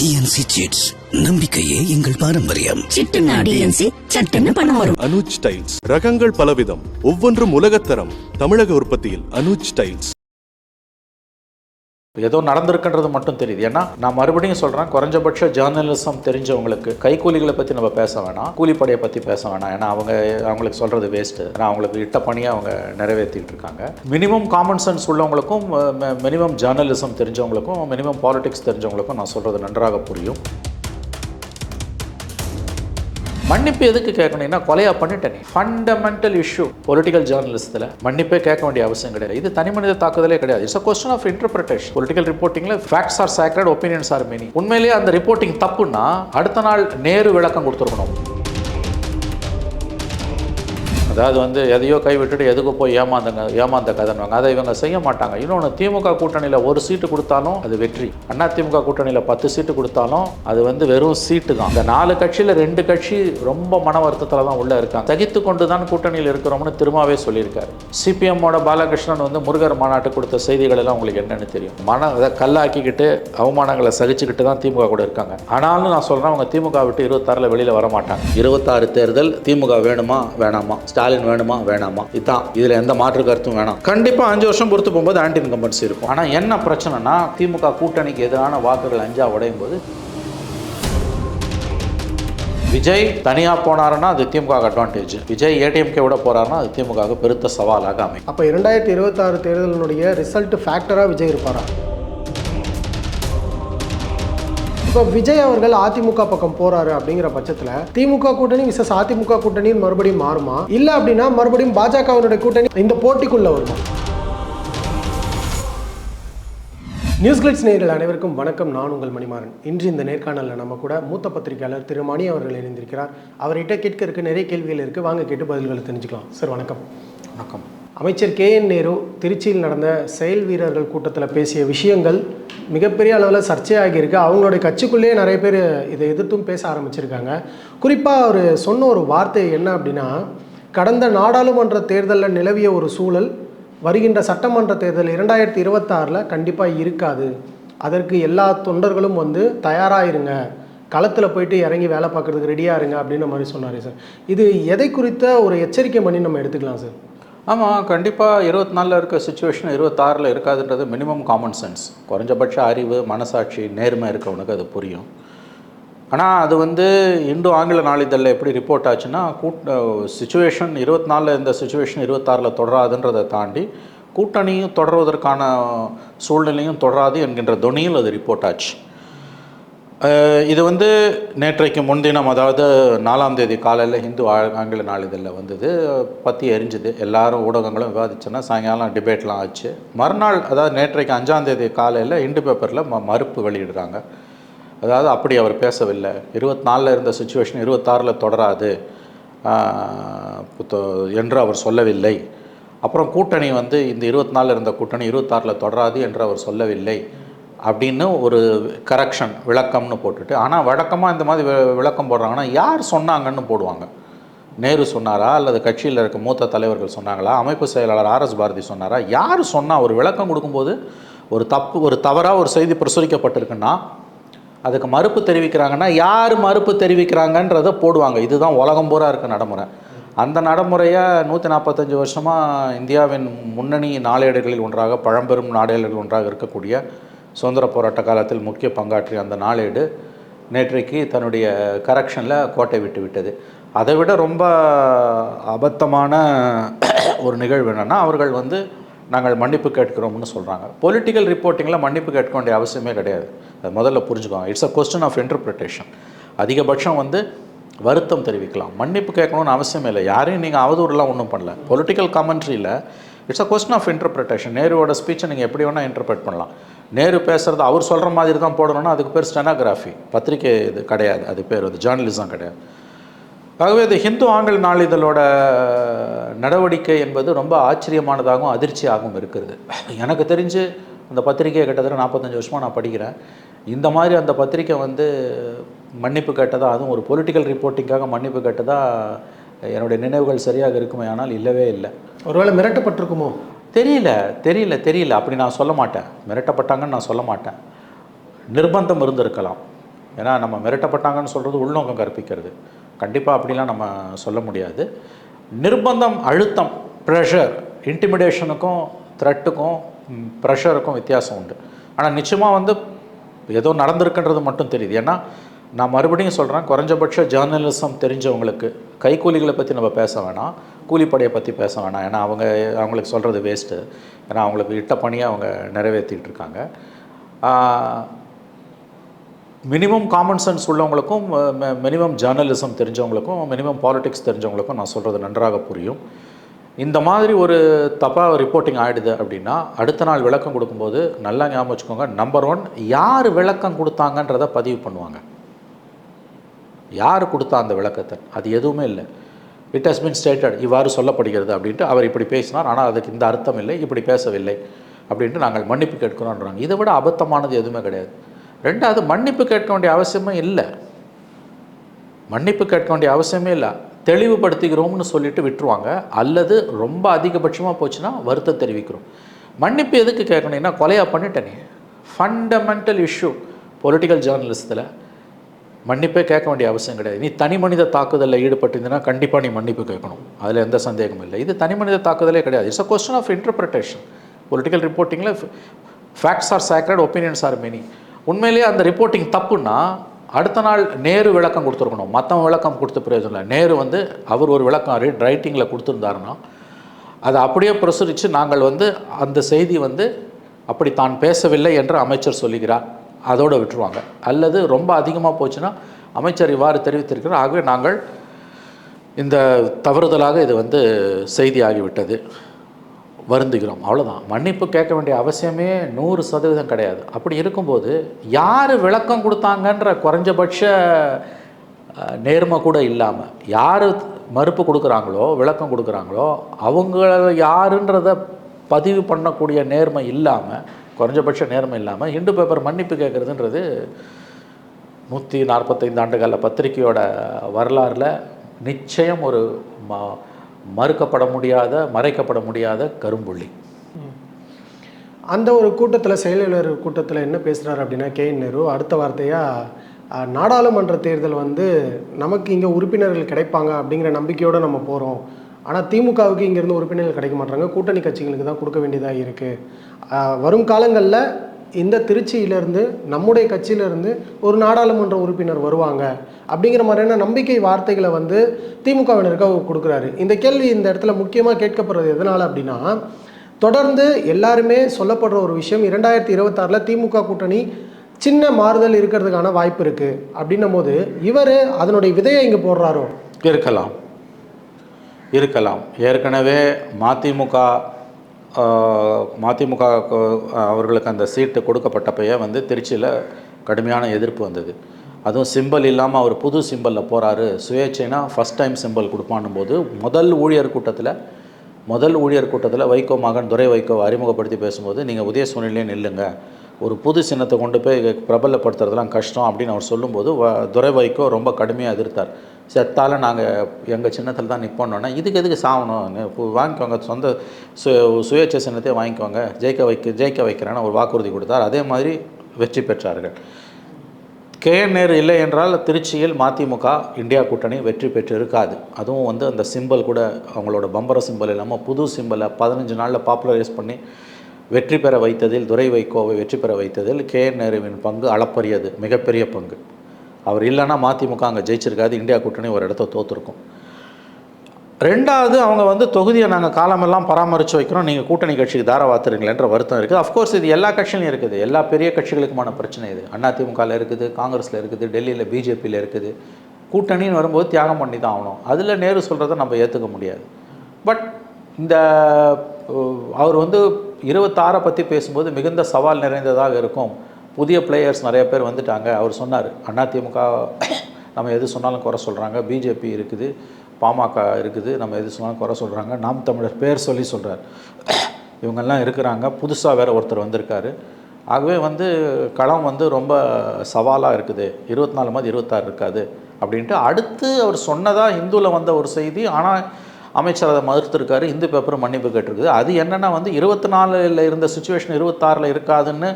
DNC seeds நம்பிக்கையே எங்கள் பாரம்பரியம். அனுஜ் டைல்ஸ். ரகங்கள் பலவிதம். ஒவ்வொன்றும் உலகத்தரம். தமிழக உற்பத்தியில் அனுஜ் டைல்ஸ். ஏதோ நடந்திருக்குன்றது மட்டும் தெரியுது. ஏன்னா நான் மறுபடியும் சொல்கிறேன் குறைஞ்சபட்ச ஜேர்னலிசம் தெரிஞ்சவங்களுக்கு கைக்கூலிகளை பற்றி நம்ம பேச வேணாம் கூலிப்படையை பற்றி பேச வேணாம். ஏன்னா அவங்க அவங்களுக்கு சொல்கிறது வேஸ்ட்டு ஏன்னா அவங்களுக்கு இட்ட பணியை அவங்க நிறைவேற்றிட்டு இருக்காங்க. மினிமம் காமன் சென்ஸ் உள்ளவங்களுக்கும் மினிமம் ஜேர்னலிசம் தெரிஞ்சவங்களுக்கும் மினிமம் பாலிடிக்ஸ் தெரிஞ்சவங்களுக்கும் நான் சொல்கிறது நன்றாக புரியும். மன்னிப்பு எதுக்கு கேட்கணும்னா கொலையாக பண்ணிட்டேன். நீ ஃபண்டமெண்டல் இஷ்யூ பொலிட்டிக்கல் ஜேர்னலிஸ்ட்டில் மன்னிப்பே கேட்க வேண்டிய அவசியம் கிடையாது. இது தனி மனித தாக்குதலே கிடையாது. It's a question of interpretation political ரிப்போர்ட்டிங்கில் facts are sacred opinions are many உண்மையிலேயே அந்த ரிப்போர்ட்டிங் தப்புன்னா அடுத்த நாள் நேரு விளக்கம் கொடுத்துருக்கணும். அதாவது வந்து எதையோ கைவிட்டுட்டு எதுக்கு போய் ஏமாந்துங்க ஏமாந்த கதைன்னுவாங்க. அதை இவங்க செய்ய மாட்டாங்க. இன்னொன்று திமுக கூட்டணியில் ஒரு சீட்டு கொடுத்தாலும் அது வெற்றி. அண்ணா திமுக கூட்டணியில் பத்து சீட்டு கொடுத்தாலும் அது வந்து வெறும் சீட்டு தான். இந்த நாலு கட்சியில் ரெண்டு கட்சி ரொம்ப மன வருத்தத்தில் தான் உள்ளே இருக்காங்க. தகித்து கொண்டு தான் கூட்டணியில் இருக்கிறோம்னு திரும்பவே சொல்லியிருக்காரு. சிபிஎம்மோட பாலகிருஷ்ணன் வந்து முருகர் மாநாட்டு கொடுத்த செய்திகள் எல்லாம் உங்களுக்கு என்னன்னு தெரியும். மன அதை கல்லாக்கிக்கிட்டு அவமானங்களை சகிச்சுக்கிட்டு தான் திமுக கூட இருக்காங்க. ஆனாலும் நான் சொல்கிறேன் அவங்க திமுக விட்டு இருபத்தாறில் வெளியில் வர மாட்டாங்க. இருபத்தாறு தேர்தல் திமுக வேணுமா வேணாமா? ஸ்டாலின் வேணுமா வேணாமா? இதுதான் இதில் எந்த மாற்று கருத்தும் வேணாம். கண்டிப்பாக அஞ்சு வருஷம் பொறுத்து போகும்போது ஆன்டி இன்கம்பன்சி இருக்கும். ஆனால் என்ன பிரச்சனைனா திமுக கூட்டணிக்கு எதிரான வாக்குகள் அஞ்சா உடையும் போது விஜய் தனியாக போனாருன்னா அது திமுக அட்வான்டேஜ் விஜய் ஏடிஎம்கே விட போறாருன்னா அது திமுக பெருத்த சவாலாக அமையும். அப்போ இரண்டாயிரத்தி இருபத்தாறு தேர்தலினுடைய ரிசல்ட் ஃபேக்டராக விஜய் இருப்பாரா? இப்போ விஜய் அவர்கள் அதிமுக பக்கம் போறாரு அப்படிங்கிற பட்சத்தில் திமுக கூட்டணி விசஸ் அதிமுக கூட்டணின்னு மறுபடியும் மாறுமா? இல்லை அப்படின்னா மறுபடியும் பாஜகவினுடைய கூட்டணி இந்த போட்டிக்குள்ள வருமா? நியூஸ் கிளிட்ஸ் நேர்கள் அனைவருக்கும் வணக்கம். நான் உங்கள் மணிமாறன். இன்று இந்த நேர்காணலில் நம்ம கூட மூத்த பத்திரிகையாளர் திரு மணி அவர்கள் இணைந்திருக்கிறார். அவர்கிட்ட கேட்க இருக்க நிறைய கேள்விகள் இருக்குது வாங்க கேட்டு பதில்களை தெரிஞ்சுக்கலாம். சார் வணக்கம். வணக்கம். அமைச்சர் கே என் நேரு திருச்சியில் நடந்த செயல் வீரர்கள் கூட்டத்தில் பேசிய விஷயங்கள் மிகப்பெரிய அளவில் சர்ச்சையாகியிருக்கு. அவங்களுடைய கட்சிக்குள்ளேயே நிறைய பேர் இதை எதிர்த்தும் பேச ஆரம்பிச்சிருக்காங்க. குறிப்பாக அவர் சொன்ன ஒரு வார்த்தை என்ன அப்படின்னா கடந்த நாடாளுமன்ற தேர்தலில் நிலவிய ஒரு சூழல் வருகின்ற சட்டமன்ற தேர்தல் இரண்டாயிரத்தி இருபத்தாறில் கண்டிப்பாக இருக்காது. அதற்கு எல்லா தொண்டர்களும் வந்து தயாராகிருங்க களத்தில் போயிட்டு இறங்கி வேலை பார்க்குறதுக்கு ரெடியாக இருங்க அப்படின்ற மாதிரி சொன்னார் சார். இது எதை குறித்த ஒரு எச்சரிக்கை பண்ணி நம்ம எடுத்துக்கலாம் சார்? ஆமாம் கண்டிப்பாக இருபத்தி நாலில் இருக்க சுச்சுவேஷன் இருபத்தாறில் இருக்காதுன்றது மினிமம் காமன் சென்ஸ் குறைஞ்சபட்ச அறிவு மனசாட்சி நேர்மை இருக்கவனுக்கு அது புரியும். ஆனால் அது வந்து இந்து ஆங்கில நாளிதழில் எப்படி ரிப்போர்ட் ஆச்சுன்னா கூட் சுச்சுவேஷன் இருபத்தி நாலில் இந்த சுச்சுவேஷன் இருபத்தாறில் தொடராதுன்றதை தாண்டி கூட்டணியும் தொடர்வதற்கான சூழ்நிலையும் தொடராது என்கின்ற தொனியில் அது ரிப்போர்ட் ஆச்சு. இது வந்து நேற்றைக்கு முன்தினம் அதாவது நாலாம் தேதி காலையில் ஹிந்து ஆ- ஆங்கில நாளிதழில் வந்தது. பற்றி எரிஞ்சுது. எல்லாரும் ஊடகங்களும் விவாதிச்சோன்னா சாயங்காலம் டிபேட்லாம் ஆச்சு. மறுநாள் அதாவது நேற்றைக்கு அஞ்சாம் தேதி காலையில் இண்டு பேப்பரில் ம மறுப்பு வெளியிடுறாங்க. அதாவது அப்படி அவர் பேசவில்லை. இருபத்தி இருந்த சுச்சுவேஷன் இருபத்தாறில் தொடராது. புத்த- என்று அவர் சொல்லவில்லை. அப்புறம் கூட்டணி வந்து இந்த இருபத்தி நாலில் இருந்த கூட்டணி இருபத்தாறில் தொடராது என்று அவர் சொல்லவில்லை. அப்படின்னு ஒரு கரெக்ஷன் விளக்கம்னு போட்டுட்டு ஆனால் வழக்கமாக இந்த மாதிரி வி- விளக்கம் போடுறாங்கன்னா யார் சொன்னாங்கன்னு போடுவாங்க. நேரு சொன்னாரா? அல்லது கட்சியில் இருக்க மூத்த தலைவர்கள் சொன்னாங்களா? அமைப்பு செயலாளர் ஆர்எஸ் பாரதி சொன்னாரா? யார் சொன்னால் ஒரு விளக்கம் கொடுக்கும்போது ஒரு தப்பு ஒரு தவறாக ஒரு செய்தி பிரசுரிக்கப்பட்டிருக்குன்னா அதுக்கு மறுப்பு தெரிவிக்கிறாங்கன்னா யார் மறுப்பு தெரிவிக்கிறாங்கன்றதை போடுவாங்க. இதுதான் உலகம் பூரா இருக்க நடைமுறை. அந்த நடைமுறையை நூற்றி நாற்பத்தஞ்சு வருஷமாக இந்தியாவின் முன்னணி நாளேடுகளில் ஒன்றாக பழம்பெரும் நாளேடுகளில் ஒன்றாக இருக்கக்கூடிய சுதந்திர போராட்ட காலத்தில் முக்கிய பங்காற்றிய அந்த நாளேடு நேற்றைக்கு தன்னுடைய கரெக்ஷனில் கோட்டை விட்டு விட்டது. அதை விட ரொம்ப அபத்தமான ஒரு நிகழ்வு என்னென்னா அவர்கள் வந்து நாங்கள் மன்னிப்பு கேட்கிறோம்னு சொல்கிறாங்க பொலிட்டிக்கல் ரிப்போர்ட்டிங்கில் மன்னிப்பு கேட்க வேண்டிய அவசியமே கிடையாது. அது முதல்ல புரிஞ்சுக்கோங்க. It's a question of interpretation அதிகபட்சம் வந்து வருத்தம் தெரிவிக்கலாம். மன்னிப்பு கேட்கணும்னு அவசியம் இல்லை. யாரையும் நீங்கள் அவதூறுலாம் ஒன்றும் பண்ணல. Political கமெண்ட்ரியில் it's a question of interpretation நேருவோட ஸ்பீச்சை நீங்கள் எப்படி வேணால் இன்டர்பிரேட் பண்ணலாம். நேரு பேசுகிறது அவர் சொல்கிற மாதிரி தான் போடணும்னா அதுக்கு பேர் ஸ்டெனோகிராஃபி பத்திரிக்கை இது கிடையாது. அது பேர் வந்து ஜேர்னலிசம் கிடையாது. ஆகவே இது ஹிந்து ஆங்கில் நாளிதழோட நடவடிக்கை என்பது ரொம்ப ஆச்சரியமானதாகவும் அதிர்ச்சியாகவும் இருக்கிறது. எனக்கு தெரிஞ்சு அந்த பத்திரிக்கையை கிட்டத்தட்ட நாற்பத்தஞ்சு வருஷமாக நான் படிக்கிறேன். இந்த மாதிரி அந்த பத்திரிக்கை வந்து மன்னிப்பு கேட்டதாக அதுவும் ஒரு பொலிட்டிக்கல் ரிப்போர்ட்டிங்காக மன்னிப்பு கேட்டதாக என்னுடைய நினைவுகள் சரியாக இருக்குமே ஆனால் இல்லவே இல்லை. ஒருவேளை மிரட்டப்பட்டிருக்குமோ? தெரியல தெரியல தெரியல. அப்படி நான் சொல்ல மாட்டேன். மிரட்டப்பட்டாங்கன்னு நான் சொல்ல மாட்டேன். நிர்பந்தம் இருந்திருக்கலாம். ஏன்னா நம்ம மிரட்டப்பட்டாங்கன்னு சொல்கிறது உள்நோக்கம் கற்பிக்கிறது. கண்டிப்பாக அப்படிலாம் நம்ம சொல்ல முடியாது. நிர்பந்தம் அழுத்தம் ப்ரெஷர் இன்டிமிடேஷனுக்கும் த்ரெட்டுக்கும் ப்ரெஷருக்கும் வித்தியாசம் உண்டு. ஆனால் நிச்சயமாக வந்து ஏதோ நடந்திருக்குன்றது மட்டும் தெரியுது. ஏன்னா நான் மறுபடியும் சொல்கிறேன் குறைஞ்சபட்ச ஜேர்னலிசம் தெரிஞ்சவங்களுக்கு கைக்கூலிகளை பற்றி நம்ம பேச வேணாம் கூலிப்படையை பற்றி பேச வேணாம். ஏன்னா அவங்க அவங்களுக்கு சொல்கிறது வேஸ்ட்டு ஏன்னா அவங்களுக்கு இட்ட பணியை அவங்க நிறைவேற்றிட்டு இருக்காங்க. மினிமம் காமன் சென்ஸ் உள்ளவங்களுக்கும் மினிமம் ஜேர்னலிசம் தெரிஞ்சவங்களுக்கும் மினிமம் பாலிடிக்ஸ் தெரிஞ்சவங்களுக்கும் நான் சொல்கிறது நன்றாக புரியும். இந்த மாதிரி ஒரு தப்பாக ரிப்போர்ட்டிங் ஆகிடுது அப்படின்னா அடுத்த நாள் விளக்கம் கொடுக்கும்போது நல்லா ஞாபகம் வச்சுக்கோங்க நம்பர் ஒன் யார் விளக்கம் கொடுத்தாங்கன்றதை பதிவு பண்ணுவாங்க. யார் கொடுத்தா அந்த விளக்கத்தை? அது எதுவுமே இல்லை. இட் ஹஸ் பின் ஸ்டேட்டட் இவ்வாறு சொல்லப்படுகிறது அப்படின்ட்டு அவர் இப்படி பேசினார். ஆனால் அதுக்கு இந்த அர்த்தம் இல்லை. இப்படி பேசவில்லை அப்படின்ட்டு நாங்கள் மன்னிப்பு கேட்கிறோன்றாங்க. இதை விட அபத்தமானது எதுவுமே கிடையாது. ரெண்டாவது மன்னிப்பு கேட்க வேண்டிய அவசியமே இல்லை. மன்னிப்பு கேட்க வேண்டிய அவசியமே இல்லை. தெளிவுபடுத்திக்கிறோம்னு சொல்லிட்டு விட்டுருவாங்க. அல்லது ரொம்ப அதிகபட்சமாக போச்சுன்னா வருத்தம் தெரிவிக்கிறோம். மன்னிப்பு எதுக்கு கேட்கணும்னா கொலையாக பண்ணிட்டேனே. ஃபண்டமெண்டல் இஷ்யூ பொலிட்டிக்கல் ஜேர்னலிஸ்ட்டில் மன்னிப்பே கேட்க வேண்டிய அவசியம் கிடையாது. நீ தனி மனித தாக்குதலில் ஈடுபட்டிருந்தீங்கன்னா கண்டிப்பாக நீ மன்னிப்பு கேட்கணும். அதில் எந்த சந்தேகமும் இல்லை. இது தனி மனித தாக்குதலே கிடையாது. It's a question of interpretation political ரிப்போர்ட்டிங்கில் facts are sacred opinions are many உண்மையிலேயே அந்த ரிப்போர்ட்டிங் தப்புன்னா அடுத்த நாள் நேரு விளக்கம் கொடுத்துருக்கணும். மற்றவன் விளக்கம் கொடுத்த பிரயோஜனம் இல்லை. நேரு வந்து அவர் ஒரு விளக்கம் ரைட்டிங்கில் கொடுத்துருந்தாருன்னா அதை அப்படியே பிரசுரித்து நாங்கள் வந்து அந்த செய்தி வந்து அப்படி தான் பேசவில்லை என்று அமைச்சர் சொல்லுகிறார். அதோடு விட்டுருவாங்க. அல்லது ரொம்ப அதிகமாக போச்சுன்னா அமைச்சர் இவ்வாறு தெரிவித்திருக்கிறார். ஆகவே நாங்கள் இந்த தவறுதலாக இது வந்து செய்தியாகிவிட்டது. வருந்துகிறோம். அவ்வளோதான் மன்னிப்பு கேட்க வேண்டிய அவசியமே நூறு சதவீதம் கிடையாது. அப்படி இருக்கும்போது யார் விளக்கம் கொடுத்தாங்கன்ற குறைஞ்சபட்ச நேர்மை கூட இல்லாமல் யார் மறுப்பு கொடுக்குறாங்களோ விளக்கம் கொடுக்குறாங்களோ அவங்கள யாருன்றத பதிவு பண்ணக்கூடிய நேர்மை இல்லாமல் குறைஞ்சபட்ச நேரம் இல்லாமல் இண்டு பேப்பர் மன்னிப்பு கேட்குறதுன்றது நூற்றி நாற்பத்தைந்து ஆண்டுகால பத்திரிகையோட வரலாறில் நிச்சயம் ஒரு ம மறுக்கப்பட முடியாத மறைக்கப்பட முடியாத கரும்புள்ளி. அந்த ஒரு கூட்டத்தில் செயலாளர் கூட்டத்தில் என்ன பேசுகிறார் அப்படின்னா கே என் நேரு அடுத்த வார்த்தையாக நாடாளுமன்ற தேர்தல் வந்து நமக்கு இங்கே உறுப்பினர்கள் கிடைப்பாங்க அப்படிங்கிற நம்பிக்கையோடு நம்ம போகிறோம் ஆனால் திமுகவுக்கு இங்கேருந்து உறுப்பினர்கள் கிடைக்க மாட்டாங்க. கூட்டணி கட்சிகளுக்கு தான் கொடுக்க வேண்டியதாக இருக்குது வரும் காலங்களில் இந்த திருச்சியிலேருந்து நம்முடைய கட்சியிலேருந்து ஒரு நாடாளுமன்ற உறுப்பினர் வருவாங்க. அப்படிங்கிற மாதிரியான நம்பிக்கை வார்த்தைகளை வந்து திமுகவினருக்கு அவர் கொடுக்குறாரு. இந்த கேள்வி இந்த இடத்துல முக்கியமாக கேட்கப்படுறது எதனால் அப்படின்னா தொடர்ந்து எல்லாருமே சொல்லப்படுற ஒரு விஷயம் இரண்டாயிரத்தி இருபத்தாறில் திமுக கூட்டணி சின்ன மாறுதல் இருக்கிறதுக்கான வாய்ப்பு இருக்குது அப்படின்னும் போது இவர் அதனுடைய விதையை இங்கே போடுறாரோ? இருக்கலாம் இருக்கலாம். ஏற்கனவே மதிமுக மதிமுக அவர்களுக்கு அந்த சீட்டு கொடுக்கப்பட்டப்பைய வந்து திருச்சியில் கடுமையான எதிர்ப்பு வந்தது. அதுவும் சிம்பல் இல்லாமல் அவர் புது சிம்பலில் போகிறாரு சுயேட்சைனா ஃபஸ்ட் டைம் சிம்பல் கொடுப்பான்னும் போது முதல் ஊழியர் கூட்டத்தில் முதல் ஊழியர் கூட்டத்தில் வைகோ மகன் துரை வைகோ அறிமுகப்படுத்தி பேசும்போது நீங்கள் உதய சூழ்நிலையே நில்லுங்க. ஒரு புது சின்னத்தை கொண்டு போய் பிரபலப்படுத்துறதுலாம் கஷ்டம் அப்படின்னு அவர் சொல்லும்போது வ துரை வைகோ ரொம்ப கடுமையாக எதிர்த்தார். செத்தால் நாங்கள் எங்கள் சின்னத்தில் தான் நிற்போன்னொன்னே இதுக்கு எதுக்கு சாகணும் வாங்கிக்கோங்க சொந்த சு சுயேட்சை சின்னத்தை வாங்கிக்கோங்க. ஜெயிக்க வைக்க ஜெயிக்க வைக்கிறேன்னு ஒரு வாக்குறுதி கொடுத்தார். அதே மாதிரி வெற்றி பெற்றார்கள். கே. நேரு இல்லை என்றால் திருச்சியில் மதிமுக இந்தியா கூட்டணி வெற்றி பெற்று இருக்காது அதுவும் வந்து அந்த சிம்பல் கூட அவங்களோட பம்பர சிம்பல் இல்லாமல் புது சிம்பலை பதினஞ்சு நாளில் பாப்புலரைஸ் பண்ணி வெற்றி பெற வைத்ததில் துரை வைகோவை வெற்றி பெற வைத்ததில் கேஎன் நேருவின் பங்கு அளப்பரியது மிகப்பெரிய பங்கு. அவர் இல்லைன்னா மதிமுக அங்கே ஜெயிச்சிருக்காது. இந்தியா கூட்டணி ஒரு இடத்த தோற்றுருக்கும் ரெண்டாவது அவங்க வந்து தொகுதியை நாங்கள் காலமெல்லாம் பராமரித்து வைக்கிறோம். நீங்கள் கூட்டணி கட்சிக்கு தாரவாத்துறீங்களேன்ற வருத்தம் இருக்குது அஃப்கோர்ஸ் இது எல்லா கட்சியிலும் இருக்குது. எல்லா பெரிய கட்சிகளுக்குமான பிரச்சனை இது. அதிமுகவில் இருக்குது காங்கிரஸில் இருக்குது டெல்லியில் பிஜேபியில் இருக்குது. கூட்டணின்னு வரும்போது தியாகம் பண்ணி தான் ஆகணும். அதில் நேரு சொல்கிறத நம்ம ஏற்றுக்க முடியாது. பட் இந்த அவர் வந்து இருபத்தாறை பற்றி பேசும்போது மிகுந்த சவால் நிறைந்ததாக இருக்கும். புதிய பிளேயர்ஸ் நிறைய பேர் வந்துட்டாங்க. அவர் சொன்னார் அதிமுக நம்ம எது சொன்னாலும் குறை சொல்கிறாங்க பிஜேபி இருக்குது பாமக இருக்குது நம்ம எது சொன்னாலும் குறை சொல்கிறாங்க நாம் தமிழர் பேர் சொல்லி சொல்கிறார் இவங்கெல்லாம் இருக்கிறாங்க. புதுசாக வேறு ஒருத்தர் வந்திருக்காரு. ஆகவே வந்து களம் வந்து ரொம்ப சவாலாக இருக்குது. இருபத்தி நாலு மாதிரி இருபத்தாறு இருக்காது அப்படின்ட்டு அடுத்து அவர் சொன்னதாக இந்துவில் வந்த ஒரு செய்தி. ஆனால் அமைச்சர் அதை மறுத்திருக்காரு. இந்து பேப்பரும் மன்னிப்பு கேட்டிருக்குது. அது என்னென்னா வந்து இருபத்தி நாலில் இருந்த சுச்சுவேஷன் இருபத்தாறில் இருக்காதுன்னு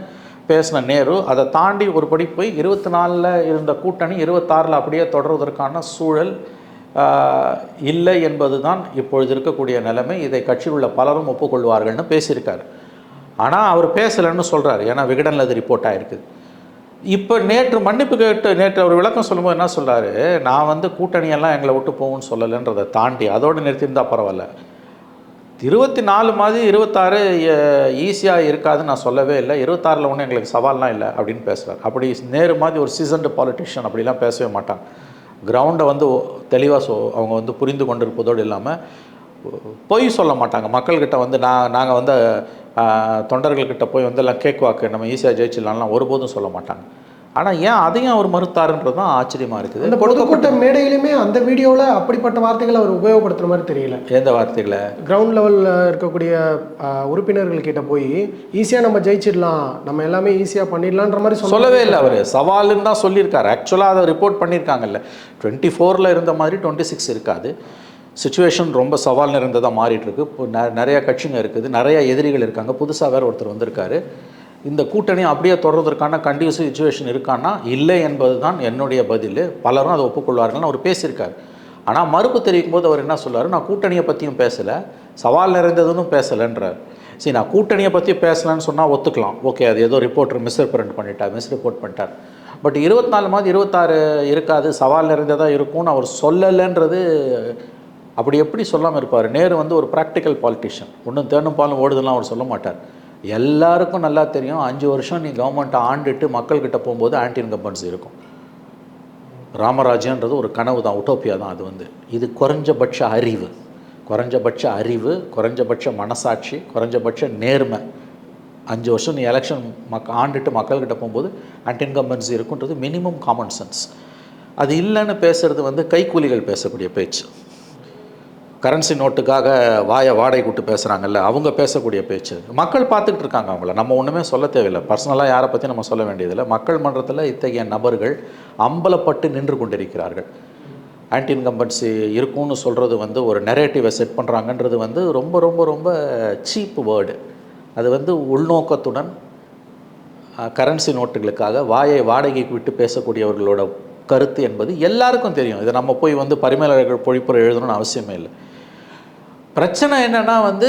பேசின நேரு அதை தாண்டி ஒரு படி போய் இருபத்தி நாலில் இருந்த கூட்டணி இருபத்தாறில் அப்படியே தொடர்வதற்கான சூழல் இல்லை என்பது தான் இப்பொழுது இருக்கக்கூடிய நிலைமை. இதை கட்சியில் உள்ள பலரும் ஒப்புக்கொள்வார்கள்னு பேசியிருக்கார். ஆனால் அவர் பேசலைன்னு சொல்கிறார் ஏன்னா விகடனில் அது ரிப்போர்ட் ஆகிருக்கு இப்போ நேற்று மன்னிப்பு கேட்டு நேற்று அவர் விளக்கம் சொல்லும்போது என்ன சொல்கிறாரு நான் வந்து கூட்டணியெல்லாம் எங்களை விட்டு போகும்னு சொல்லலைன்றதை தாண்டி அதோடு நிறுத்தியிருந்தால் பரவாயில்ல. இருபத்தி நாலு மாதிரி இருபத்தாறு ஈஸியாக இருக்காதுன்னு நான் சொல்லவே இல்லை. இருபத்தாறில் ஒன்றும் எங்களுக்கு சவால்லாம் இல்லை அப்படின்னு பேசுகிறார் அப்படி நேரு மாதிரி ஒரு சீசன்டு பாலிட்டிஷியன் அப்படிலாம் பேசவே மாட்டாங்க. கிரவுண்டை வந்து தெளிவாக சொ அவங்க வந்து புரிந்து கொண்டிருப்பதோடு இல்லாமல் பொய் சொல்ல மாட்டாங்க. மக்கள்கிட்ட வந்து நான் நாங்கள் வந்து தொண்டர்கள்கிட்ட போய் வந்து எல்லாம் கேக் வாக்கு நம்ம ஈஸியாக ஜெயிச்சிடலாம்லாம் ஒருபோதும் சொல்ல மாட்டாங்க. ஆனால் ஏன் அதையும் அவர் மறுத்தாருன்றது தான் ஆச்சரியமாக இருக்குது. அந்த பொதுக்கூட்ட மேடையிலுமே அந்த வீடியோவில் அப்படிப்பட்ட வார்த்தைகளை அவர் உபயோகப்படுத்துற மாதிரி தெரியல. எந்த வார்த்தைகளை? கிரவுண்ட் லெவலில் இருக்கக்கூடிய ஆஹ், உறுப்பினர்கள் கிட்ட போய் ஈஸியாக நம்ம ஜெயிச்சிடலாம். நம்ம எல்லாமே ஈஸியாக பண்ணிடலான்ற மாதிரி சொல்ல சொல்லவே இல்லை அவர். சவாலுன்னு தான் சொல்லியிருக்காரு. ஆக்சுவலாக அதை ரிப்போர்ட் பண்ணியிருக்காங்கல்ல. டுவெண்ட்டி ஃபோரில் இருந்த மாதிரி டுவெண்ட்டி சிக்ஸ் இருக்காது. சுச்சுவேஷன் ரொம்ப சவால் நிறைந்ததாக மாறிட்டு இருக்கு. இப்போ நிறைய கட்சிங்க இருக்குது. நிறைய எதிரிகள் இருக்காங்க. புதுசாக வேற ஒருத்தர் வந்திருக்காரு. இந்த கூட்டணி அப்படியே தொடர்வதற்கான கண்டியூசிவ் சுச்சுவேஷன் இருக்கான்னா இல்லை என்பது தான் என்னுடைய பதில். பலரும் அதை ஒப்புக்கொள்வார்கள்னு அவர் பேசியிருக்கார். ஆனால் மறுப்பு தெரிவிக்கும் போது அவர் என்ன சொல்றாரு? நான் கூட்டணியை பற்றியும் பேசலை சவால் நிறைந்ததுன்னு பேசலைன்றார். சரி நான் கூட்டணியை பற்றி பேசலைன்னு சொன்னால் ஒத்துக்கலாம். ஓகே அது ஏதோ ரிப்போர்ட்டர் மிஸ்ரிப்ரண்ட் பண்ணிட்டார் மிஸ் ரிப்போர்ட் பண்ணிட்டார். பட் இருபத்தி நாலு மாதம் இருபத்தாறு இருக்காது சவால் நிறைந்ததாக இருக்கும்னு அவர் சொல்லலைன்றது அப்படி எப்படி சொல்லாமல் இருப்பார்? நேரு வந்து ஒரு ப்ராக்டிக்கல் பாலிட்டிஷியன் ஒன்றும் தேனும் பாலும் ஓடுதெல்லாம் அவர் சொல்ல மாட்டார். எல்லாருக்கும் நல்லா தெரியும். அஞ்சு வருஷம் நீ கவர்மெண்ட்டை ஆண்டுட்டு மக்கள்கிட்ட போகும்போது ஆன்டி இன்கம்பன்சி இருக்கும். ராமராஜ்யன்றது ஒரு கனவு தான் உட்டோப்பியா தான் அது வந்து. இது குறைஞ்சபட்ச அறிவு. குறைஞ்சபட்ச அறிவு குறைஞ்சபட்ச மனசாட்சி குறைஞ்சபட்ச நேர்மை. அஞ்சு வருஷம் நீ எலெக்ஷன் மக் ஆண்டுட்டு மக்கள்கிட்ட போகும்போது ஆன்டி இன்கம்பன்சி இருக்குன்றது மினிமம் காமன் சென்ஸ் அது இல்லைன்னு பேசுகிறது வந்து கைக்கூலிகள் பேசக்கூடிய பேச்சு. கரன்சி நோட்டுக்காக வாயை வாடகை கூட்டு பேசுகிறாங்கல்ல அவங்க பேசக்கூடிய பேச்சு. மக்கள் பார்த்துக்கிட்டு இருக்காங்க அவங்கள. நம்ம ஒன்றுமே சொல்ல தேவையில்லை. பர்சனலாக யாரை பற்றி நம்ம சொல்ல வேண்டியதில்லை. மக்கள் மன்றத்தில் இத்தகைய நபர்கள் அம்பலப்பட்டு நின்று கொண்டிருக்கிறார்கள். ஆன்டி இன்கம்பன்சி இருக்கும்னு சொல்கிறது வந்து ஒரு நெரேட்டிவை செட் பண்ணுறாங்கன்றது வந்து ரொம்ப ரொம்ப ரொம்ப சீப் வேர்டு அது வந்து உள்நோக்கத்துடன் கரன்சி நோட்டுகளுக்காக வாயை வாடகைக்கு விட்டு பேசக்கூடியவர்களோட கருத்து என்பது எல்லாருக்கும் தெரியும். இதை நம்ம போய் வந்து பரிமையாளர்கள் பொழிப்புரை எழுதணும்னு அவசியமே இல்லை. பிரச்சனை என்னென்னா வந்து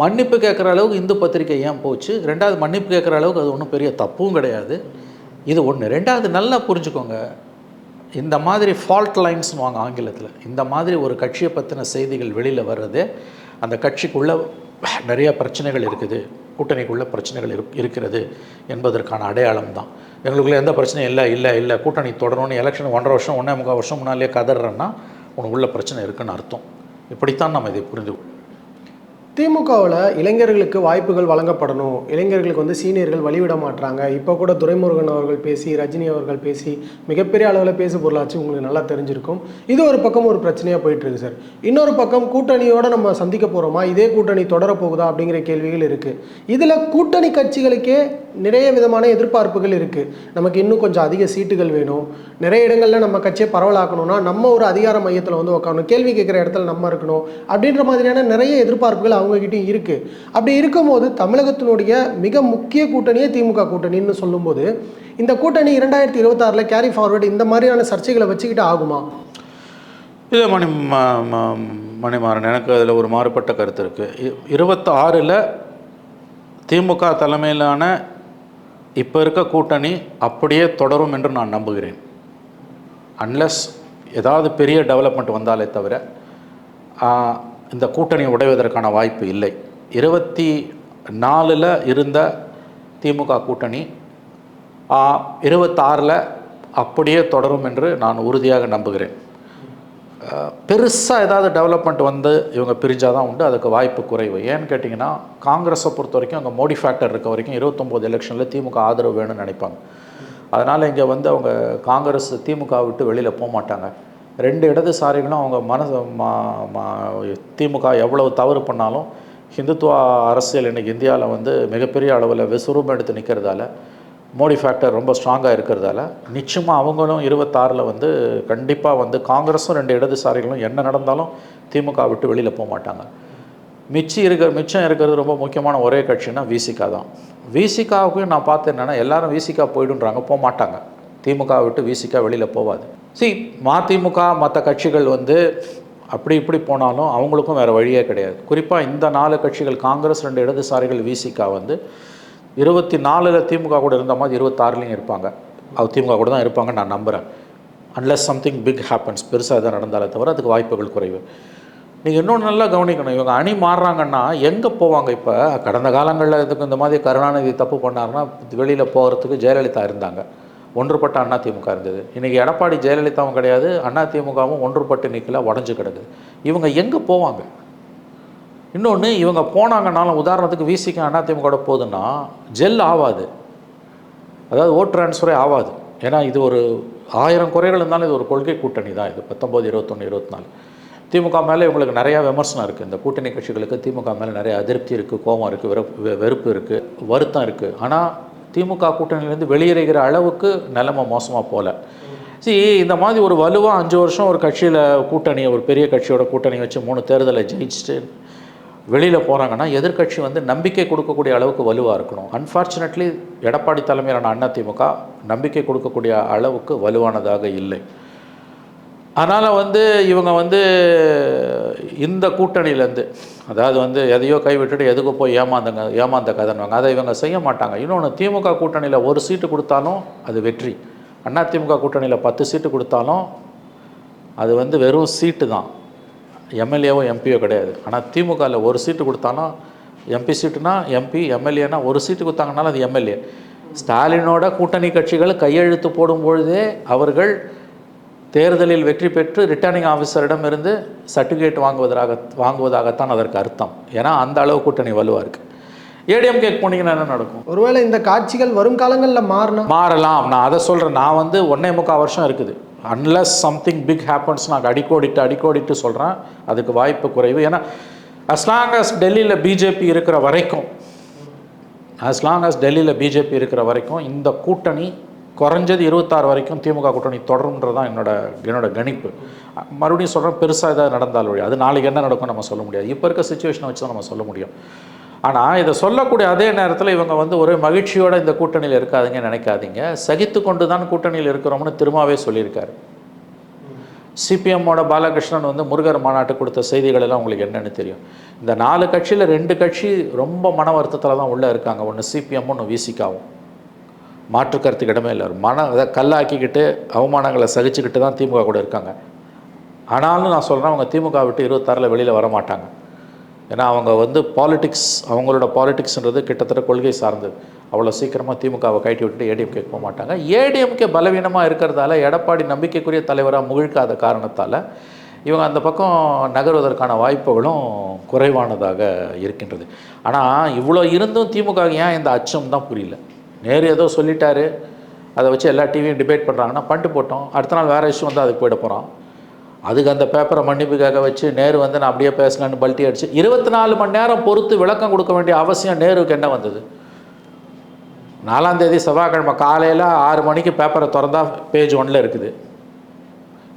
மன்னிப்பு கேட்குற அளவுக்கு இந்து பத்திரிக்கை ஏன் போச்சு? ரெண்டாவது மன்னிப்பு கேட்குற அளவுக்கு அது ஒன்றும் பெரிய தப்பும் கிடையாது. இது ஒன்று ரெண்டாவது நல்லா புரிஞ்சுக்கோங்க. இந்த மாதிரி ஃபால்ட் லைன்ஸ்னு வாங்க ஆங்கிலத்தில். இந்த மாதிரி ஒரு கட்சியை பற்றின செய்திகள் வெளியில் வர்றது அந்த கட்சிக்குள்ள நிறைய பிரச்சனைகள் இருக்குது. கூட்டணிக்குள்ளே பிரச்சனைகள் இருக் இருக்கிறது என்பதற்கான அடையாளம் தான். எங்களுக்குள்ளே எந்த பிரச்சனையும் இல்லை இல்லை இல்லை. கூட்டணி தொடரணும்னு எலெக்ஷன் ஒன்றரை வருஷம் ஒன்றே முக்கால் வருஷம் முன்னாலே கதறேன்னா உனக்குள்ள பிரச்சனை இருக்குன்னு அர்த்தம். இப்படித்தான் நாம் இதை புரிந்து கொள்ளும் திமுகவில் இளைஞர்களுக்கு வாய்ப்புகள் வழங்கப்படணும். இளைஞர்களுக்கு வந்து சீனியர்கள் வழிவிட மாட்டுறாங்க இப்போ கூட துரைமுருகன் அவர்கள் பேசி ரஜினி அவர்கள் பேசி மிகப்பெரிய அளவில் பேசு பொருளாச்சு. உங்களுக்கு நல்லா தெரிஞ்சிருக்கும். இது ஒரு பக்கம் ஒரு பிரச்சனையாக போயிட்டுருக்கு சார். இன்னொரு பக்கம் கூட்டணியோடு நம்ம சந்திக்க போகிறோமா இதே கூட்டணி தொடரப் போகுதா? அப்படிங்கிற கேள்விகள் இருக்குது இதில் கூட்டணி கட்சிகளுக்கே நிறைய விதமான எதிர்பார்ப்புகள் இருக்குது நமக்கு இன்னும் கொஞ்சம் அதிக சீட்டுகள் வேணும். நிறைய இடங்களில் நம்ம கட்சியை பரவலாக்கணும்னா நம்ம ஒரு அதிகார மையத்தில் வந்து உட்காரணும் கேள்வி கேட்குற இடத்துல நம்ம இருக்கணும். அப்படின்ற மாதிரியான நிறைய எதிர்பார்ப்புகள் அவங்க அவங்கக்கிட்டையும் இருக்குது அப்படி இருக்கும்போது தமிழகத்தினுடைய மிக முக்கிய கூட்டணியே திமுக கூட்டணின்னு சொல்லும்போது இந்த கூட்டணி இரண்டாயிரத்தி இருபத்தாறில் கேரி ஃபார்வர்டு இந்த மாதிரியான சர்ச்சைகளை வச்சுக்கிட்டு ஆகுமா? இல்லை மணி மணிமாறன் எனக்கு அதில் ஒரு மாறுபட்ட கருத்து இருக்குது இருபத்தி ஆறில் திமுக தலைமையிலான இப்போ இருக்க கூட்டணி அப்படியே தொடரும் என்று நான் நம்புகிறேன். அன்லஸ் ஏதாவது பெரிய டெவலப்மெண்ட் வந்தாலே தவிர இந்த கூட்டணி உடைவதற்கான வாய்ப்பு இல்லை. இருபத்தி நாலில் இருந்த திமுக கூட்டணி இருபத்தாறில் அப்படியே தொடரும் என்று நான் உறுதியாக நம்புகிறேன். பெருசாக ஏதாவது டெவலப்மெண்ட் வந்து இவங்க பிரிஞ்சால் தான் உண்டு. அதுக்கு வாய்ப்பு குறைவு. ஏன்னு கேட்டிங்கன்னா காங்கிரஸை பொறுத்த வரைக்கும் அங்கே மோடி ஃபேக்டர் இருக்க வரைக்கும் இருபத்தொம்போது எலெக்ஷனில் திமுக ஆதரவு வேணும்னு நினைப்பாங்க. அதனால் இங்கே வந்து அவங்க காங்கிரஸ் திமுக விட்டு வெளியில் போக மாட்டாங்க ரெண்டு இடதுசாரிகளும் அவங்க மனசு மா- மா- திமுக எவ்வளவு தவறு பண்ணாலும் ஹிந்துத்துவ அரசியல் இன்றைக்கி இந்தியாவில் வந்து மிகப்பெரிய அளவில் விசுரூபம் எடுத்து நிற்கிறதால மோடி ஃபேக்டர் ரொம்ப ஸ்ட்ராங்காக இருக்கிறதால நிச்சயமாக அவங்களும் இருபத்தாறில் வந்து கண்டிப்பாக வந்து காங்கிரஸும் ரெண்டு இடதுசாரிகளும் என்ன நடந்தாலும் திமுக விட்டு வெளியில் போக மாட்டாங்க. மிச்சம் இருக்கிற மிச்சம் இருக்கிறது ரொம்ப முக்கியமான ஒரே கட்சின்னா விசிகா தான். விசிகாவுக்கும் நான் பார்த்தேன் என்னென்னா எல்லாரும் விசிகா போயிடுன்றாங்க போக மாட்டாங்க. திமுக விட்டு விசிகா வெளியில் போகாது சி மதிமுக மற்ற கட்சிகள் வந்து அப்படி இப்படி போனாலும் அவங்களுக்கும் வேறு வழியே கிடையாது. குறிப்பாக இந்த நாலு கட்சிகள் காங்கிரஸ் ரெண்டு இடதுசாரிகள் விசிகா வந்து இருபத்தி நாலில் திமுக கூட இருந்த மாதிரி இருபத்தாறுலையும் இருப்பாங்க. அவர் திமுக கூட தான் இருப்பாங்க நான் நம்புகிறேன் அன்லஸ் சம்திங் பிக் ஹேப்பன்ஸ் பெருசாக எதாவது நடந்தாலே தவிர அதுக்கு வாய்ப்புகள் குறைவு. நீங்கள் இன்னொன்று நல்லா கவனிக்கணும். இவங்க அணி மாறுறாங்கன்னா எங்கே போவாங்க இப்போ? கடந்த காலங்களில் இதுக்கு இந்த மாதிரி கருணாநிதி தப்பு பண்ணாருன்னா வெளியில் போகிறதுக்கு ஜெயலலிதா இருந்தாங்க. ஒன்றுபட்ட அண்ணா திமுக இருந்தது. இன்றைக்கி எடப்பாடி ஜெயலலிதாவும் கிடையாது அண்ணா திமுகவும் ஒன்றுபட்டு நிற்கல உடஞ்சு கிடக்குது. இவங்க எங்கே போவாங்க? இன்னொன்று இவங்க போனாங்கனாலும் உதாரணத்துக்கு விசிக்கு அண்ணா திமுக போகுதுன்னா ஜெல் ஆகாது அதாவது ஓட் ட்ரான்ஸ்ஃபரே ஆகாது ஏன்னா இது ஒரு ஆயிரம் குறைகள் இருந்தாலும் இது ஒரு கொள்கை கூட்டணி தான் இது. பத்தொம்போது இருபத்தொன்று இருபத்தி நாலு திமுக மேலே இவங்களுக்கு நிறையா விமர்சனம் இருக்குது இந்த கூட்டணி கட்சிகளுக்கு திமுக மேலே நிறைய அதிருப்தி இருக்குது கோபம் இருக்குது வெறுப்பு வெறுப்பு இருக்குது வருத்தம் இருக்குது ஆனால் திமுக கூட்டணியிலேருந்து வெளியேறுகிற அளவுக்கு நிலைமை மோசமாக போகல சி இந்த மாதிரி ஒரு வலுவாக அஞ்சு வருஷம் ஒரு கட்சியில் கூட்டணி ஒரு பெரிய கட்சியோட கூட்டணி வச்சு மூணு தேர்தலை ஜெயிச்சுட்டு வெளியில் போகிறாங்கன்னா எதிர்க்கட்சி வந்து நம்பிக்கை கொடுக்கக்கூடிய அளவுக்கு வலுவாக இருக்கணும். அன்ஃபார்ச்சுனேட்லி எடப்பாடி தலைமையிலான அண்ணா திமுக நம்பிக்கை கொடுக்கக்கூடிய அளவுக்கு வலுவானதாக இல்லை. அதனால் வந்து இவங்க வந்து இந்த கூட்டணியிலேருந்து அதாவது வந்து எதையோ கைவிட்டுட்டு எதுக்கு போய் ஏமாந்தங்க ஏமாந்த கதைன்னுவாங்க. அதை இவங்க செய்ய மாட்டாங்க. இன்னொன்று திமுக கூட்டணியில் ஒரு சீட்டு கொடுத்தாலும் அது வெற்றி. அண்ணா திமுக கூட்டணியில் பத்து சீட்டு கொடுத்தாலும் அது வந்து வெறும் சீட்டு தான். எம்எல்ஏவோ எம்பியோ கிடையாது. ஆனால் திமுகவில் ஒரு சீட்டு கொடுத்தாலும் எம்பி சீட்டுனா எம்பி எம்எல்ஏனா ஒரு சீட்டு கொடுத்தாங்கனாலும் அது எம்எல்ஏ. ஸ்டாலினோட கூட்டணி கட்சிகள் கையெழுத்து போடும் பொழுதே அவர்கள் தேர்தலில் வெற்றி பெற்று ரிட்டர்னிங் ஆஃபீஸரிடம் இருந்து சர்டிஃபிகேட் வாங்குவதாக வாங்குவதாகத்தான் அதற்கு அர்த்தம். ஏன்னா அந்த அளவு கூட்டணி வலுவாக இருக்குது ஏடிஎம்கே போனீங்கன்னா என்ன நடக்கும்? ஒருவேளை இந்த காட்சிகள் வரும் காலங்களில் மாறினா மாறலாம். நான் அதை சொல்கிறேன் நான் வந்து ஒன்றே முக்கால் வருஷம் இருக்குது. அன்லஸ் சம்திங் பிக் ஹேப்பன்ஸ் நான் அடிக்கோடிட்டு அடிக்கோடிட்டு சொல்கிறேன் அதுக்கு வாய்ப்பு குறைவு. ஏன்னா long as டெல்லியில் பிஜேபி இருக்கிற வரைக்கும் long as டெல்லியில் பிஜேபி இருக்கிற வரைக்கும் இந்த கூட்டணி குறைஞ்சது இருபத்தாறு வரைக்கும் திமுக கூட்டணி தொடரும்ன்றது தான் என்னோட என்னோட கணிப்பு. மறுபடியும் சொல்கிறேன் பெருசாக ஏதாவது நடந்தால் வழி அது நாளைக்கு என்ன நடக்கும் நம்ம சொல்ல முடியாது. இப்போ இருக்க சுச்சுவேஷனை வச்சு தான் நம்ம சொல்ல முடியும். ஆனால் இதை சொல்லக்கூடிய அதே நேரத்தில் இவங்க வந்து ஒரு மகிழ்ச்சியோடு இந்த கூட்டணியில் இருக்காதுங்க நினைக்காதீங்க. சகித்து கொண்டு தான் கூட்டணியில் இருக்கிறோம்னு திரும்பவே சொல்லியிருக்காரு. சிபிஎம்மோட பாலகிருஷ்ணன் வந்து முருகர் மாநாட்டு கொடுத்த செய்திகள் எல்லாம் உங்களுக்கு என்னன்னு தெரியும். இந்த நாலு கட்சியில் ரெண்டு கட்சி ரொம்ப மன வருத்தத்தில் தான் உள்ளே இருக்காங்க. ஒன்று சிபிஎம் ஒன்று விசிகாவும். மாற்று கருத்துக்கு இடமே இல்லை. மன அதை கல்லாக்கிக்கிட்டு அவமானங்களை சகிச்சுக்கிட்டு தான் திமுக கூட இருக்காங்க. ஆனாலும் நான் சொல்கிறேன் அவங்க திமுக விட்டு இருபத்தாறில் வெளியில் வர மாட்டாங்க. ஏன்னா அவங்க வந்து பாலிடிக்ஸ் அவங்களோட பாலிடிக்ஸ்ன்றது கிட்டத்தட்ட கொள்கை சார்ந்தது. அவ்வளோ சீக்கிரமாக திமுகவை கழட்டி விட்டுட்டு ஏடிஎம்கே போக மாட்டாங்க. ஏடிஎம்கே பலவீனமாக இருக்கிறதால எடப்பாடி நம்பிக்கைக்குரிய தலைவராக முகிழ்க்காத காரணத்தால் இவங்க அந்த பக்கம் நகர்வதற்கான வாய்ப்புகளும் குறைவானதாக இருக்கின்றது. ஆனால் இவ்வளோ இருந்தும் திமுக ஏன் இந்த அச்சம் தான் புரியல? நேரு ஏதோ சொல்லிட்டாரு. அதை வச்சு எல்லா டிவியும் டிபேட் பண்ணுறாங்கன்னா பண்ணிட்டு போட்டோம். அடுத்த நாள் வேறு இஷ்யூ வந்து அதுக்கு போயிட போகிறோம் அதுக்கு அந்த பேப்பரை மன்னிப்புக்காக வச்சு நேரு வந்து நான் அப்படியே பேசலான்னு பல்ட்டி அடிச்சு இருபத்தி நாலு மணி நேரம் பொறுத்து விளக்கம் கொடுக்க வேண்டிய அவசியம் நேருக்கு என்ன வந்தது? நாலாந்தேதி செவ்வாய்க்கிழமை காலையில் ஆறு மணிக்கு பேப்பரை திறந்தா பேஜ் ஒன்றில் இருக்குது.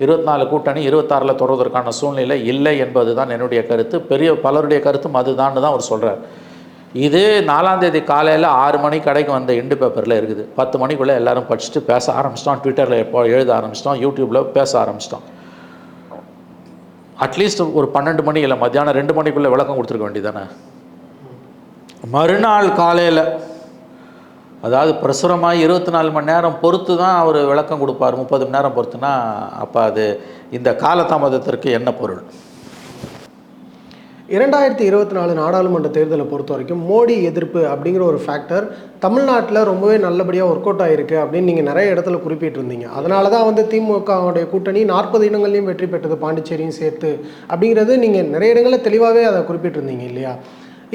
இருபத்தி நாலு கூட்டணி இருபத்தாறில் தொடர்வதற்கான சூழ்நிலை இல்லை என்பது தான் என்னுடைய கருத்து. பெரிய பலருடைய கருத்தும் அதுதான்னு தான் அவர் சொல்கிறார் இது நாலாம் தேதி காலையில் ஆறு மணி கடைக்கு வந்த இண்டு பேப்பரில் இருக்குது. பத்து மணிக்குள்ளே எல்லாரும் படிச்சுட்டு பேச ஆரம்பிச்சிட்டோம். ட்விட்டரில் எப்போ எழுத ஆரம்பிச்சிட்டோம். யூடியூப்பில் பேச ஆரம்பிச்சிட்டோம். அட்லீஸ்ட் ஒரு பன்னெண்டு மணி இல்லை மத்தியானம் ரெண்டு மணிக்குள்ளே விளக்கம் கொடுத்துருக்க வேண்டியதானே மறுநாள் காலையில் அதாவது பிரசுரமாக இருபத்தி நாலு மணி நேரம் பொறுத்து தான் அவர் விளக்கம் கொடுப்பார். முப்பது மணி நேரம் பொறுத்துனா அப்போ அது இந்த காலதாமதத்திற்கு என்ன பொருள்? இரண்டாயிரத்தி இருபத்தி நாலு நாடாளுமன்ற தேர்தலை பொறுத்த வரைக்கும் மோடி எதிர்ப்பு அப்படிங்கிற ஒரு ஃபேக்டர் தமிழ்நாட்டில் ரொம்பவே நல்லபடியாக ஒர்க் அவுட் ஆகிருக்கு அப்படின்னு நீங்கள் நிறைய இடத்துல குறிப்பிட்டிருந்தீங்க. அதனால தான் வந்து திமுகவுடைய கூட்டணி நாற்பது இடங்கள்லையும் வெற்றி பெற்றது பாண்டிச்சேரியும் சேர்த்து அப்படிங்கிறது நீங்கள் நிறைய இடங்களில் தெளிவாகவே அதை குறிப்பிட்டிருந்தீங்க இல்லையா?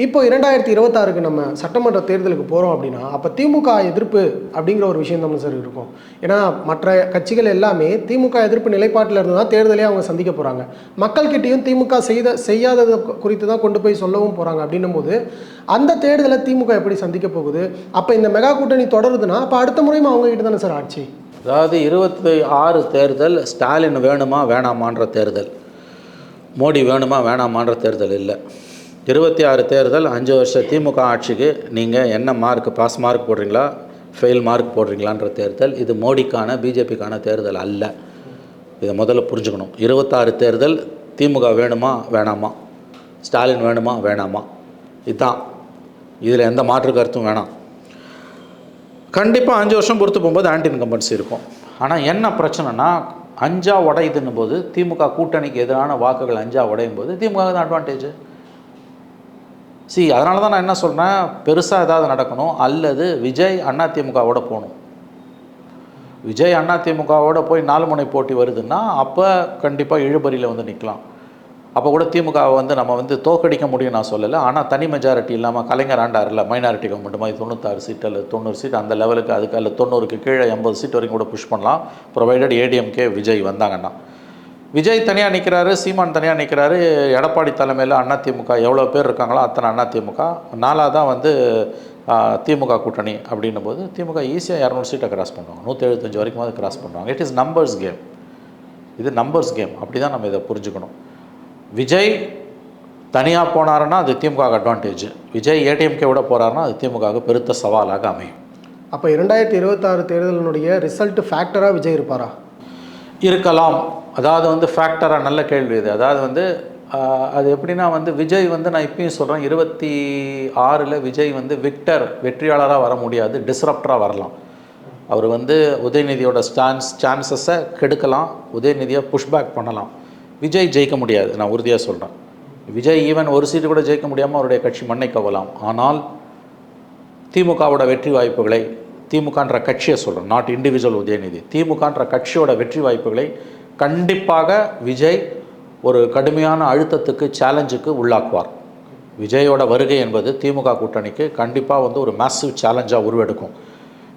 இப்போ இரண்டாயிரத்தி இருபத்தாறுக்கு நம்ம சட்டமன்ற தேர்தலுக்கு போகிறோம் அப்படின்னா அப்போ திமுக எதிர்ப்பு அப்படிங்கிற ஒரு விஷயம் தான் சார் இருக்கும். ஏன்னா மற்ற கட்சிகள் எல்லாமே திமுக எதிர்ப்பு நிலைப்பாட்டில் இருந்து தான் தேர்தலே அவங்க சந்திக்க போகிறாங்க மக்கள்கிட்டையும் திமுக செய்த செய்யாதது குறித்து தான் கொண்டு போய் சொல்லவும் போகிறாங்க அப்படின்னும் போது அந்த தேர்தலை திமுக எப்படி சந்திக்க போகுது? அப்போ இந்த மெகா கூட்டணி தொடருதுன்னா அப்போ அடுத்த முறையும் அவங்ககிட்ட தானே சார் ஆட்சி? அதாவது இருபத்தி ஆறு தேர்தல் ஸ்டாலின் வேணுமா வேணாமான்ற தேர்தல். மோடி வேணுமா வேணாமான்ற தேர்தல் இல்லை. இருபத்தி ஆறு தேர்தல் அஞ்சு வருஷம் திமுக ஆட்சிக்கு நீங்கள் என்ன மார்க் பாஸ் மார்க் போடுறீங்களா? ஃபெயில் மார்க் போடுறீங்களான்ற தேர்தல். இது மோடிக்கான பிஜேபிக்கான தேர்தல் அல்ல. இதை முதல்ல புரிஞ்சுக்கணும். இருபத்தாறு தேர்தல் திமுக வேணுமா வேணாமா? ஸ்டாலின் வேணுமா வேணாமா? இதுதான் இதில் எந்த மாற்று கருத்தும் வேணாம். கண்டிப்பாக அஞ்சு வருஷம் பொறுத்து போகும்போது ஆன்டி இன்கம்பன்சி இருக்கும். ஆனால் என்ன பிரச்சனைனா அஞ்சா உடையுதுன்னும் போது திமுக கூட்டணிக்கு எதிரான வாக்குகள் அஞ்சா உடையும் போது திமுக தான் அட்வான்டேஜ் சி அதனால தான் நான் என்ன சொல்கிறேன் பெருசாக ஏதாவது நடக்கணும். அல்லது விஜய் அண்ணா திமுகவோட போகணும். விஜய் அண்ணா திமுகவோட போய் நாலு முனை போட்டி வருதுன்னா அப்போ கண்டிப்பாக இழுபறியில் வந்து நிற்கலாம் அப்போ கூட திமுகவை வந்து நம்ம வந்து தோக்கடிக்க முடியும் நான் சொல்லலை. ஆனால் தனி மெஜாரிட்டி இல்லாமல் கலைஞர் ஆண்டாரில் மைனாரிட்டி கவர்மெண்ட் மாதிரி தொண்ணூத்தாறு சீட் அல்லது தொண்ணூறு சீட் அந்த லெவலுக்கு அதுக்கு அல்ல தொண்ணூறுக்கு கீழே எண்பது சீட் வரைக்கும் கூட புஷ் பண்ணலாம். ப்ரொவைடட் ஏடிஎம்கே விஜய் வந்தாங்கன்னா. விஜய் தனியாக நிற்கிறாரு சீமான் தனியாக நிற்கிறாரு எடப்பாடி தலைமையில் அதிமுக எவ்வளோ பேர் இருக்காங்களோ அத்தனை அதிமுக நாலாக தான் வந்து திமுக கூட்டணி அப்படின்னும் போது திமுக ஈஸியாக இரநூறு சீட்டை கிராஸ் பண்ணுவாங்க. நூற்றி எழுபத்தஞ்சு வரைக்கும் அது கிராஸ் பண்ணுவாங்க. இட் இஸ் நம்பர்ஸ் கேம் இது நம்பர்ஸ் கேம் அப்படி தான் நம்ம இதை புரிஞ்சுக்கணும். விஜய் தனியாக போனாருன்னா அது திமுக அட்வான்டேஜ் விஜய் ஏடிஎம்கே விட போகிறாருன்னா அது திமுகவுக்கு பெருத்த சவாலாக அமையும். அப்போ இரண்டாயிரத்தி இருபத்தாறு தேர்தலினுடைய ரிசல்ட் ஃபேக்டராக விஜய் இருப்பாரா? இருக்கலாம். அதாவது வந்து ஃபேக்டராக நல்ல கேள்வி இது. அதாவது வந்து அது எப்படின்னா வந்து விஜய் வந்து நான் இப்பயும் சொல்கிறேன் இருபத்தி ஆறில் விஜய் வந்து விக்டர் வெற்றியாளராக வர முடியாது டிஸ்ரப்டராக வரலாம். அவர் வந்து உதயநிதியோட ஸ்டான்ஸ் சான்சஸை கெடுக்கலாம் உதயநிதியை புஷ்பேக் பண்ணலாம். விஜய் ஜெயிக்க முடியாது நான் உறுதியாக சொல்கிறேன் விஜய் ஈவன் ஒரு சீட்டு கூட ஜெயிக்க முடியாமல் அவருடைய கட்சி மண்ணை கவலாம் ஆனால் திமுகவோட வெற்றி வாய்ப்புகளை திமுகன்ற கட்சியை சொல்கிறேன் நாட் இண்டிவிஜுவல் உதயநிதி திமுகன்ற கட்சியோட வெற்றி வாய்ப்புகளை கண்டிப்பாக விஜய் ஒரு கடுமையான அழுத்தத்துக்கு சேலஞ்சுக்கு உள்ளாக்குவார். விஜயோட வருகை என்பது திமுக கூட்டணிக்கு கண்டிப்பாக வந்து ஒரு மேசிவ் சேலஞ்சாக உருவெடுக்கும்.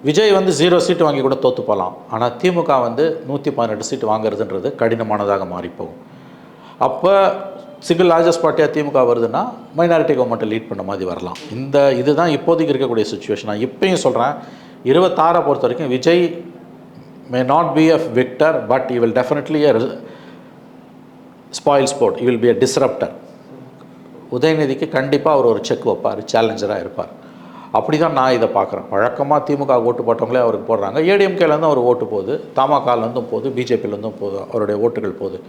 விஜய் வந்து ஜீரோ சீட்டு வாங்கி கூட தோற்று போகலாம் ஆனால் திமுக வந்து நூற்றி பதினெட்டு சீட்டு வாங்குறதுன்றது கடினமானதாக மாறிப்போகும். அப்போ சிங்கிள் லார்ஜஸ்ட் பார்ட்டியாக திமுக வருதுன்னா மைனாரிட்டி கவர்மெண்ட்டை லீட் பண்ண மாதிரி வரலாம். இந்த இதுதான் இப்போதைக்கு இருக்கக்கூடிய சுச்சுவேஷன் நான் இப்பயும் சொல்கிறேன் இருபத்தாறை பொறுத்த வரைக்கும் Vijay may not be a victor but he will definitely a spoil sport he will be a disruptor உதயநிதிக்கு கண்டிப்பாக அவர் ஒரு செக் வைப்பார் சேலஞ்சராக இருப்பார். அப்படி தான் நான் இதை பார்க்குறேன். வழக்கமாக திமுக ஓட்டு போட்டவங்களே அவருக்கு போடுறாங்க. ஏடிஎம்கேலேருந்து அவர் ஓட்டு போகுது. தமாகாலேருந்தும் போகுது. பிஜேபியிலேருந்தும் போகுது. அவருடைய ஓட்டுகள் போகுது.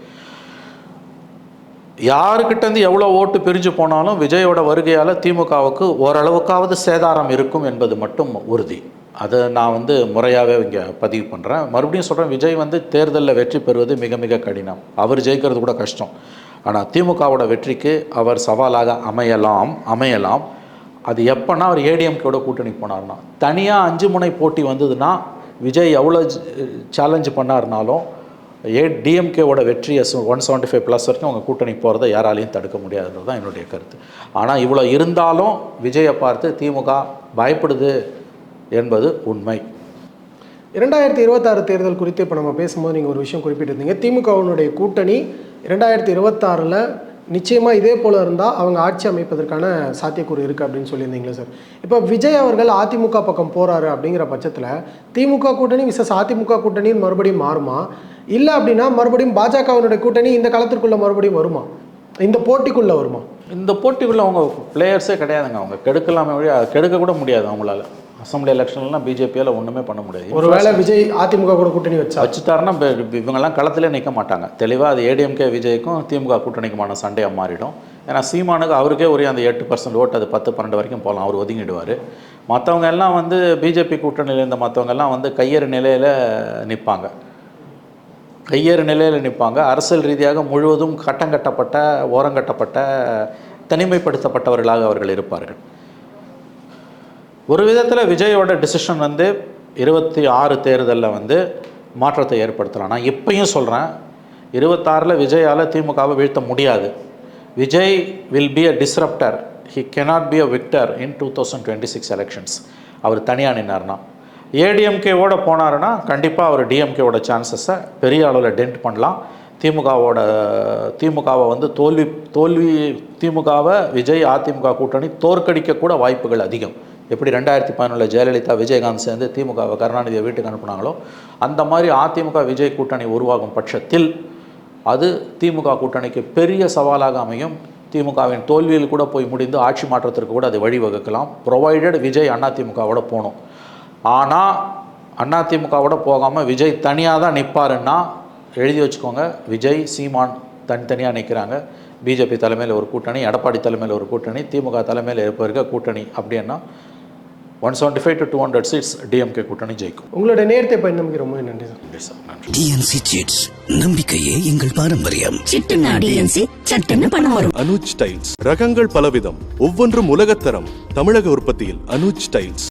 யாருக்கிட்டேருந்து எவ்வளோ ஓட்டு பிரிஞ்சு போனாலும் விஜயோட வருகையால் திமுகவுக்கு ஓரளவுக்காவது சேதாரம் இருக்கும் என்பது மட்டும் உறுதி. அதை நான் வந்து முறையாகவே இங்கே பதிவு பண்ணுறேன் மறுபடியும் சொல்கிறேன் விஜய் வந்து தேர்தலில் வெற்றி பெறுவது மிக மிக கடினம். அவர் ஜெயிக்கிறது கூட கஷ்டம். ஆனால் திமுகவோட வெற்றிக்கு அவர் சவாலாக அமையலாம் அமையலாம். அது எப்போனா அவர் ஏடிஎம்கேட கூட்டணி போனார்னா தனியாக அஞ்சு முனை போட்டி வந்ததுன்னா விஜய் எவ்வளோ சேலஞ்சு பண்ணார்னாலும் ஏ டிஎம்கேவோட வெற்றியை ஒன் செவன்ட்டி ஃபைவ் ப்ளஸ் வரைக்கும் அவங்க கூட்டணி போகிறத யாராலையும் தடுக்க முடியாதுன்றது தான் என்னுடைய கருத்து. ஆனால் இவ்வளோ இருந்தாலும் விஜயை பார்த்து திமுக பயப்படுது என்பது உண்மை. இரண்டாயிரத்தி இருபத்தாறு தேர்தல் குறித்து இப்போ நம்ம பேசும்போது நீங்கள் ஒரு விஷயம் குறிப்பிட்டிருந்தீங்க. திமுகவினுடைய கூட்டணி இரண்டாயிரத்தி இருபத்தாறில் நிச்சயமாக இதே போல் இருந்தால் அவங்க ஆட்சி அமைப்பதற்கான சாத்தியக்கூறு இருக்குது அப்படின்னு சொல்லியிருந்தீங்களே சார். இப்போ விஜய் அவர்கள் அதிமுக பக்கம் போகிறாரு அப்படிங்கிற பட்சத்தில் திமுக கூட்டணி விசஸ் அதிமுக கூட்டணின்னு மறுபடியும் மாறுமா? இல்லை அப்படின்னா மறுபடியும் பாஜகவினுடைய கூட்டணி இந்த காலத்திற்குள்ளே மறுபடியும் வருமா? இந்த போட்டிக்குள்ளே வருமா? இந்த போட்டிக்குள்ளே அவங்க பிளேயர்ஸே கிடையாதுங்க. அவங்க கெடுக்கலாமே வழி கெடுக்க கூட முடியாது அவங்களால. அசம்பிளி எலெக்ஷன்லாம் பிஜேபியால் ஒன்றுமே பண்ண முடியாது. ஒருவேளை விஜய் அதிமுக கூட கூட்டணி வச்சா? வச்சுட்டாருன்னா இவங்கெல்லாம் களத்திலே நிற்க மாட்டாங்க. தெளிவாக அது ஏடிஎம்கே விஜய்க்கும் திமுக கூட்டணிக்குமான சண்டையாக மாறிடும். ஏன்னா சீமானுக்கு அவருக்கே ஒரே அந்த எட்டு பர்சன்ட் ஓட்டு அது பத்து பன்னெண்டு வரைக்கும் போகலாம் அவர் ஒதுங்கிடுவார். மற்றவங்க எல்லாம் வந்து பிஜேபி கூட்டணியில் இருந்த மற்றவங்க எல்லாம் வந்து கையறு நிலையில் நிற்பாங்க கையேறு நிலையில் நிற்பாங்க அரசியல் ரீதியாக முழுவதும் கட்டங்கட்டப்பட்ட ஓரங்கட்டப்பட்ட தனிமைப்படுத்தப்பட்டவர்களாக அவர்கள் இருப்பார்கள். ஒரு விதத்தில் விஜயோட டிசிஷன் வந்து இருபத்தி ஆறு தேர்தலில் வந்து மாற்றத்தை ஏற்படுத்தலாம். நான் இப்பயும் சொல்கிறேன் இருபத்தாறில் விஜயால் திமுகவை வீழ்த்த முடியாது. Vijay will be a disruptor he cannot be a victor in two thousand twenty six elections அவர் தனியாக நின்னார்னா ஏடிஎம்கேவோட போனாருன்னா கண்டிப்பாக அவர் டிஎம்கேவோட சான்சஸை பெரிய அளவில் டென்ட் பண்ணலாம். திமுகவோட திமுகவை வந்து தோல்வி தோல்வி திமுகவை விஜய் அதிமுக கூட்டணி தோற்கடிக்க கூட வாய்ப்புகள் அதிகம். எப்படி ரெண்டாயிரத்தி பதினொன்றில் ஜெயலலிதா விஜயகாந்த் சேர்ந்து திமுகவை கருணாநிதியை வீட்டுக்கு அனுப்புனாங்களோ அந்த மாதிரி அதிமுக விஜய் கூட்டணி உருவாகும் பட்சத்தில் அது திமுக கூட்டணிக்கு பெரிய சவாலாக அமையும். திமுகவின் தோல்வியில் கூட போய் முடிந்து ஆட்சி மாற்றத்திற்கு கூட அது வழிவகுக்கலாம். ப்ரொவைடட் விஜய் அதிமுகவோட போகணும். ஆனால் அதிமுகவோட போகாமல் விஜய் தனியாக தான் நிற்பாருன்னா எழுதி வச்சுக்கோங்க விஜய் சீமான் தனித்தனியாக நிற்கிறாங்க பிஜேபி தலைமையில் ஒரு கூட்டணி எடப்பாடி தலைமையில் ஒரு கூட்டணி திமுக தலைமையில் இப்போ இருக்க கூட்டணி அப்படின்னா one seventy five to two hundred seats DMK கூட்டணி ஜெயிக்கும். உங்களுடைய நேரத்தை பயணம் ரொம்ப நன்றி சார். சார். நன்றி. டிஎன்சி சிட்ஸ் நம்பிக்கையே எங்கள் பாரம்பரியம். அனுஜ் டைல்ஸ் ரகங்கள் பலவிதம் ஒவ்வொன்றும் உலகத்தரம். தமிழக உற்பத்தியில் அனுஜ் டைல்ஸ்.